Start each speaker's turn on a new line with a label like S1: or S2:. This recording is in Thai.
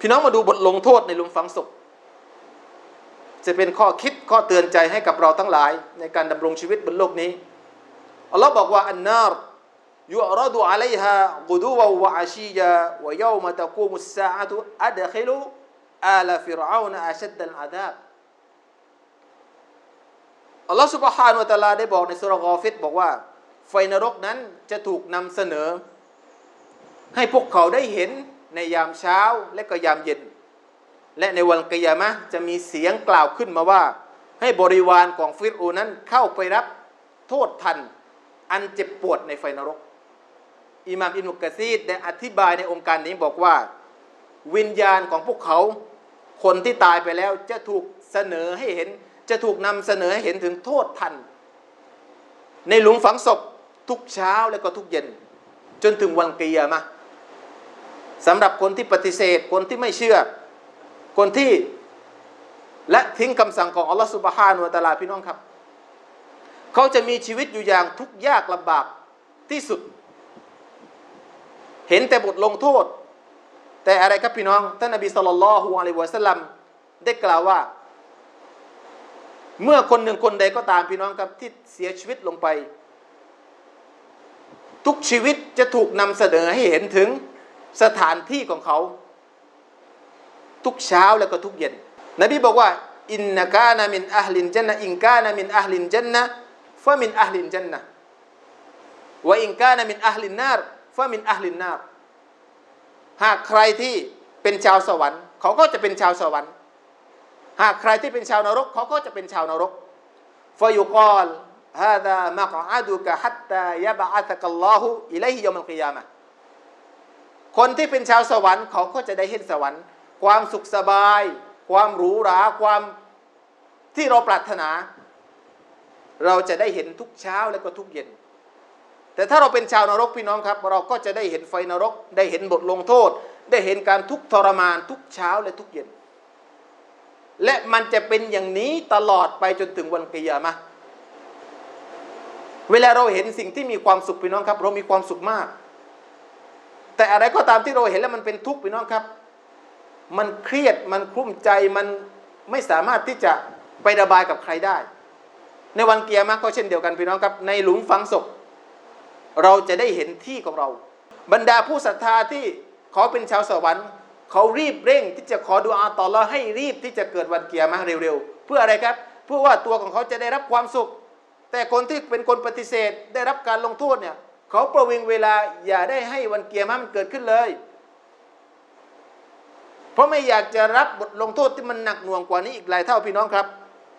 S1: พี่น้องมาดูบทลงโทษในหลุมฝังศพ จะเป็นข้อคิดข้อเตือนใจให้กับเราทั้งหลาย ในการดำรงชีวิตบนโลกนี้ อัลลอฮ์บอกว่าอันนารยุรดูอะลัยฮะกุดูวะวะอาชียะวะยาวมะตะกูมุสซาอะตุอัดคิลุอาลฟิรเอานอาชัดดัลอาดาบอัลลอฮ์ سبحانه และ تعالى ได้บอกในสุรกอฟิตบอกว่า ไฟนรกนั้นจะถูกนำเสนอ ให้พวกเขาได้เห็น ในยามเช้าและก็ยามเย็น และในวันกิยามะจะมีเสียงกล่าวขึ้นมาว่า ให้บริวารของฟิรูนั้นเข้าไปรับโทษทัน อันเจ็บปวดในไฟนรกอิหม่ามอิบนุกะซีดได้อธิบายในองค์การนี้บอกว่า วิญญาณของพวกเขา คนที่ตายไปแล้วจะถูกเสนอให้เห็น จะถูกนำเสนอให้เห็นถึงโทษทัน ในหลุมฝังศพทุกเช้าและก็ทุกเย็น จนถึงวันกิยามะ สำหรับคนที่ปฏิเสธ คนที่ไม่เชื่อ คนที่และทิ้งคำสั่งของอัลลอฮฺสุบฮานุวะตะอาลาพี่น้องครับ เขาจะมีชีวิตอยู่อย่างทุกข์ยากลำบากที่สุด เห็นแต่บทลงโทษ แต่อะไรครับพี่น้องท่านนบีสุลต่านละฮุอะลัยวะสัลลัมได้กล่าวว่า เมื่อคนหนึ่งคนใดก็ตามพี่น้องครับที่เสียชีวิตลงไป ทุกชีวิตจะถูกนำเสนอให้เห็นถึง สถานที่ของเขา ทุกเช้าแล้วก็ทุกเย็น นบีบอกว่าอินนากานามินอัลลินจันนะอินกานามินอัลลินจันนะฟะมินอัลลินจันนะวอินกานามินอัลลินนารฟะมินอัลลินนารหากใครที่เป็นชาวสวรรค์ เขาก็จะเป็นชาวสวรรค์ หากใครที่เป็นชาวนรก เขาก็จะเป็นชาวนรกฟายุกอลฮาดามะกอาดุกะฮัตตายะบะอัตกัลลอฮุอิลัยฮิยอมัลกิยามะ คนที่เป็นชาวสวรรค์เขาก็จะได้เห็นสวรรค์ ความสุขสบาย ความหรูหราความที่เราปรารถนา เราจะได้เห็นทุกเช้าและก็ทุกเย็น แต่ถ้าเราเป็นชาวนรกพี่น้องครับ เราก็จะได้เห็นไฟนรก ได้เห็นบทลงโทษ ได้เห็นการทุกข์ทรมานทุกเช้าและทุกเย็น และมันจะเป็นอย่างนี้ตลอดไปจนถึงวันกิยามะเวลาเราเห็นสิ่งที่มีความสุขพี่น้องครับ เรามีความสุขมาก แต่อะไรก็ตามที่เราเห็นแล้วมันเป็นทุกข์พี่น้องครับ มันเครียดมันคลุ้มใจมันไม่สามารถที่จะไประบายกับใครได้ ในวันเกียร์มาก็เช่นเดียวกันพี่น้องครับ ในหลุมฝังศพ เราจะได้เห็นที่ของเรา บรรดาผู้ศรัทธาที่เขาเป็นชาวสวรรค์ เขารีบเร่งที่จะขอดุอาตอเราให้รีบที่จะเกิดวันเกียร์มาเร็วๆ เพื่ออะไรครับ เพื่อว่าตัวของเขาจะได้รับความสุข แต่คนที่เป็นคนปฏิเสธได้รับการลงโทษเนี่ย เขาประวิงเวลาอย่าได้ให้วันเกียร์มามันเกิดขึ้นเลย เพราะไม่อยากจะรับบทลงโทษที่มันหนักหน่วงกว่านี้อีกหลายเท่าพี่น้องครับ